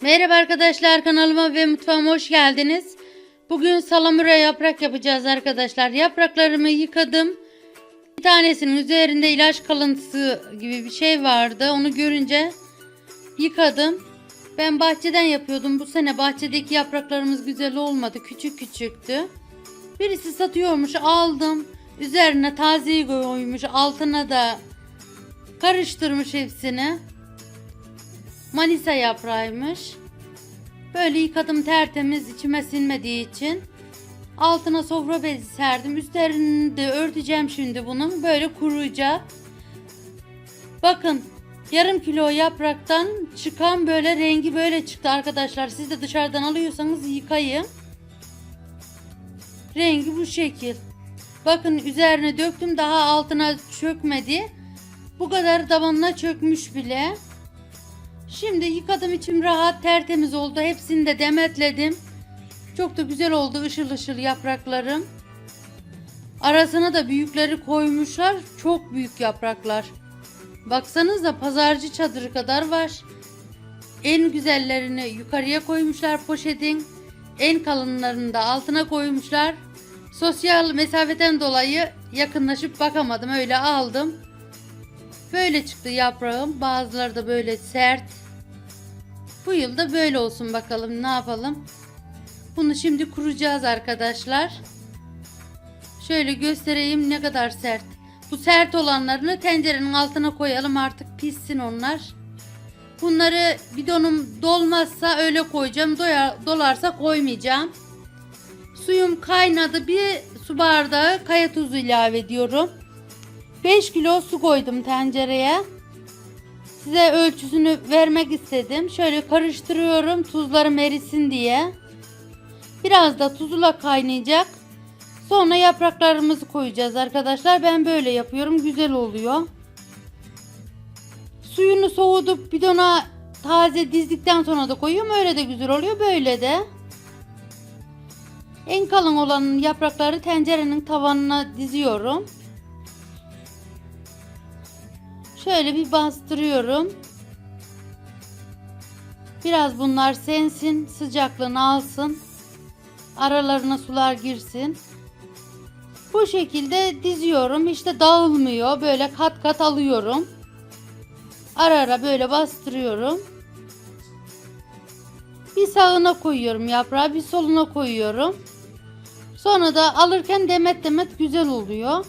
Merhaba arkadaşlar kanalıma ve mutfağıma hoş geldiniz. Bugün salamura yaprak yapacağız arkadaşlar. Yapraklarımı yıkadım. Bir tanesinin üzerinde ilaç kalıntısı gibi bir şey vardı. Onu görünce yıkadım. Ben bahçeden yapıyordum. Bu sene bahçedeki yapraklarımız güzel olmadı. Küçük küçüktü. Birisi satıyormuş aldım. Üzerine tazeyi koymuş. Altına da karıştırmış hepsini. Manisa yaprağıymış. Böyle yıkadım tertemiz içime sinmediği için. Altına sofra bezi serdim. Üstlerini de örteceğim şimdi bunun. Böyle kuruyacak. Bakın yarım kilo yapraktan çıkan böyle rengi böyle çıktı arkadaşlar. Siz de dışarıdan alıyorsanız yıkayın. Rengi bu şekil. Bakın üzerine döktüm daha altına çökmedi. Bu kadar tabanına çökmüş bile. Şimdi yıkadım içim rahat tertemiz oldu. Hepsini de demetledim. Çok da güzel oldu ışıl ışıl yapraklarım. Arasına da büyükleri koymuşlar. Çok büyük yapraklar. Baksanıza pazarcı çadırı kadar var. En güzellerini yukarıya koymuşlar poşetin. En kalınlarını da altına koymuşlar. Sosyal mesafeden dolayı yakınlaşıp bakamadım. Öyle aldım. Böyle çıktı yaprağım. Bazıları da böyle sert. Bu yıl da böyle olsun bakalım ne yapalım. Bunu şimdi kuracağız arkadaşlar. Şöyle göstereyim ne kadar sert. Bu sert olanlarını tencerenin altına koyalım artık pişsin onlar. Bunları bidonum dolmazsa öyle koyacağım. Doya, dolarsa koymayacağım. Suyum kaynadı. Bir su bardağı kaya tuzu ilave ediyorum. 5 kilo su koydum tencereye. Size ölçüsünü vermek istedim. Şöyle karıştırıyorum tuzlarım erisin diye. Biraz da tuzla kaynayacak. Sonra yapraklarımızı koyacağız arkadaşlar. Ben böyle yapıyorum. Güzel oluyor. Suyunu soğutup bidona taze dizdikten sonra da koyuyorum. Öyle de güzel oluyor. Böyle de. En kalın olan yaprakları tencerenin tavanına diziyorum. Şöyle bir bastırıyorum. Biraz bunlar sensin, sıcaklığını alsın. Aralarına sular girsin. Bu şekilde diziyorum. İşte dağılmıyor. Böyle kat kat alıyorum. Ara ara böyle bastırıyorum. Bir sağına koyuyorum yaprağı, bir soluna koyuyorum. Sonra da alırken demet demet güzel oluyor.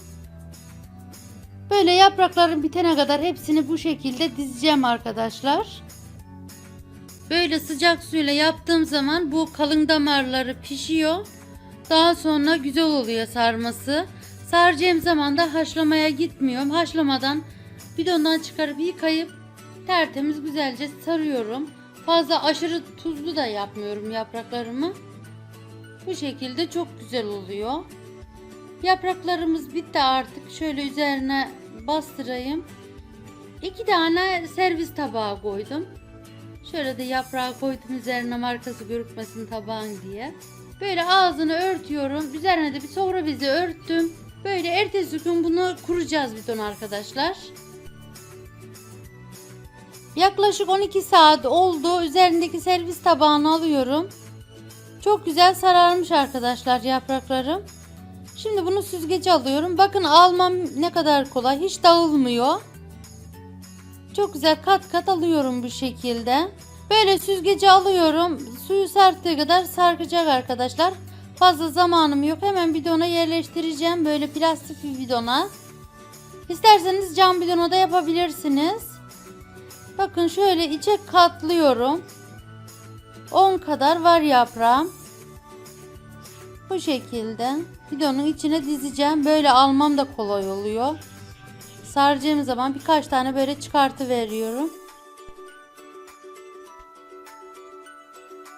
Böyle yaprakların bitene kadar hepsini bu şekilde dizeceğim arkadaşlar. Böyle sıcak suyla yaptığım zaman bu kalın damarları pişiyor. Daha sonra güzel oluyor sarması. Saracağım zaman da haşlamaya gitmiyorum. Haşlamadan bidondan çıkarıp yıkayıp tertemiz güzelce sarıyorum. Fazla aşırı tuzlu da yapmıyorum yapraklarımı. Bu şekilde çok güzel oluyor. Yapraklarımız bitti artık. Şöyle üzerine bastırayım. İki tane servis tabağı koydum. Şöyle de yaprağı koydum üzerine markası görükmesin tabağın diye. Böyle ağzını örtüyorum. Üzerine de bir sofra bezi örttüm. Böyle ertesi gün bunu kuracağız bidon arkadaşlar. Yaklaşık 12 saat oldu. Üzerindeki servis tabağını alıyorum. Çok güzel sararmış arkadaşlar yapraklarım. Şimdi bunu süzgece alıyorum. Bakın almam ne kadar kolay. Hiç dağılmıyor. Çok güzel kat kat alıyorum bu şekilde. Böyle süzgece alıyorum. Suyu serttiği kadar sarkacak arkadaşlar. Fazla zamanım yok. Hemen bidona yerleştireceğim. Böyle plastik bir bidona. İsterseniz cam bidona da yapabilirsiniz. Bakın şöyle içe katlıyorum. 10 kadar var yaprağım. Bu şekilde bidonun içine dizeceğim. Böyle almam da kolay oluyor. Saracağım zaman birkaç tane böyle çıkartı veriyorum.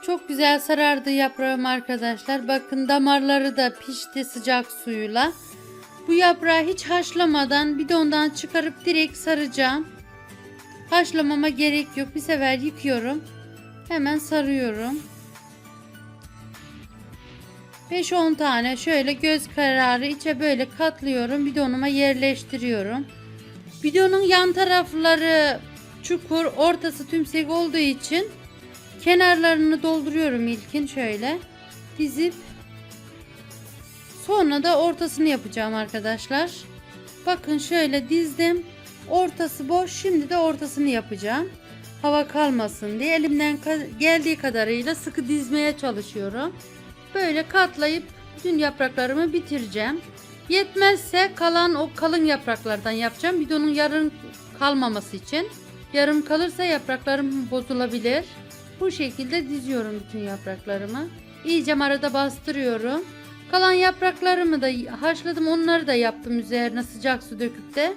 Çok güzel sarardı yaprağım arkadaşlar. Bakın damarları da pişti sıcak suyla. Bu yaprağı hiç haşlamadan bidondan çıkarıp direkt saracağım. Haşlamama gerek yok. Bir sefer yıkıyorum. Hemen sarıyorum. 5-10 tane şöyle göz kararı içe böyle katlıyorum. Bidonuma yerleştiriyorum. Bidonun yan tarafları çukur, ortası tümsek olduğu için Kenarlarını dolduruyorum ilkin şöyle dizip sonra da ortasını yapacağım arkadaşlar. Bakın şöyle dizdim. Ortası boş. Şimdi de ortasını yapacağım. Hava kalmasın diye elimden geldiği kadarıyla sıkı dizmeye çalışıyorum. Böyle katlayıp bütün yapraklarımı bitireceğim. Yetmezse kalan o kalın yapraklardan yapacağım. Bidonun yarım kalmaması için. Yarım kalırsa yapraklarım bozulabilir. Bu şekilde diziyorum bütün yapraklarımı. İyice arada bastırıyorum. Kalan yapraklarımı da haşladım. Onları da yaptım üzerine sıcak su döküp de.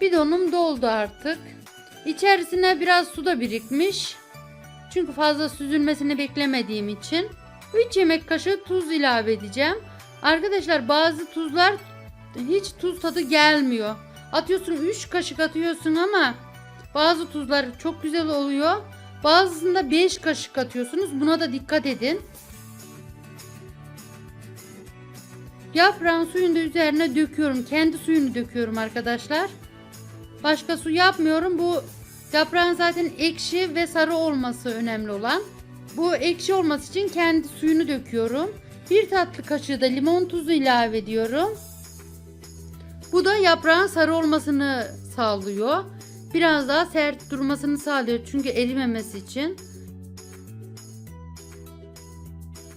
Bidonum doldu artık. İçerisine biraz su da birikmiş. Çünkü fazla süzülmesini beklemediğim için. 3 yemek kaşığı tuz ilave edeceğim. Arkadaşlar bazı tuzlar hiç tuz tadı gelmiyor. Atıyorsun 3 kaşık atıyorsun ama bazı tuzlar çok güzel oluyor. Bazısında 5 kaşık atıyorsunuz. Buna da dikkat edin. Yaprağın suyunu da üzerine döküyorum. Kendi suyunu döküyorum arkadaşlar. Başka su yapmıyorum. Bu yaprağın zaten ekşi ve sarı olması önemli olan. Bu ekşi olması için kendi suyunu döküyorum. Bir tatlı kaşığı da limon tuzu ilave ediyorum. Bu da yaprağın sarı olmasını sağlıyor. Biraz daha sert durmasını sağlıyor çünkü erimemesi için.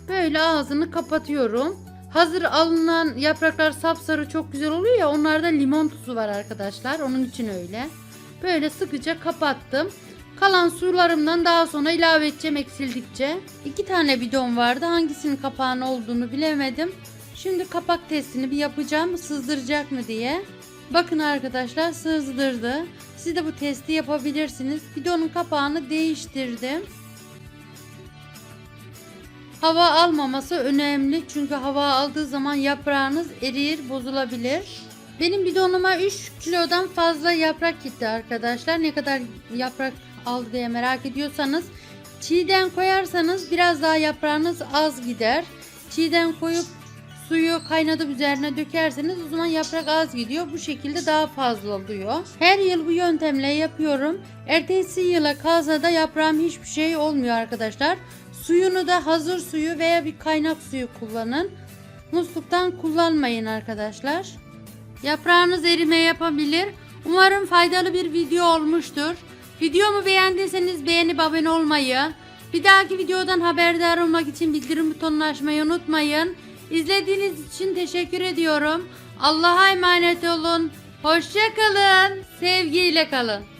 Böyle ağzını kapatıyorum. Hazır alınan yapraklar sapsarı çok güzel oluyor ya onlarda limon tuzu var arkadaşlar. Onun için öyle. Böyle sıkıca kapattım. Kalan sularımdan daha sonra ilave edeceğim eksildikçe. İki tane bidon vardı. Hangisinin kapağın olduğunu bilemedim. Şimdi kapak testini bir yapacağım. Sızdıracak mı diye. Bakın arkadaşlar sızdırdı. Siz de bu testi yapabilirsiniz. Bidonun kapağını değiştirdim. Hava almaması önemli çünkü hava aldığı zaman yaprağınız erir, bozulabilir. Benim bidonuma 3 kilodan fazla yaprak gitti arkadaşlar. Ne kadar yaprak aldı diye merak ediyorsanız çiğden koyarsanız biraz daha yaprağınız az gider. Çiğden koyup suyu kaynatıp üzerine dökerseniz o zaman yaprak az gidiyor. Bu şekilde daha fazla oluyor. Her yıl bu yöntemle yapıyorum. Ertesi yıla kalsa da yaprağım hiçbir şey olmuyor arkadaşlar. Suyunu da hazır suyu veya bir kaynak suyu kullanın. Musluktan kullanmayın arkadaşlar. Yaprağınız erime yapabilir. Umarım faydalı bir video olmuştur. Videomu beğendiyseniz beğenip abone olmayı, bir dahaki videodan haberdar olmak için bildirim butonunu açmayı unutmayın. İzlediğiniz için teşekkür ediyorum. Allah'a emanet olun. Hoşça kalın. Sevgiyle kalın.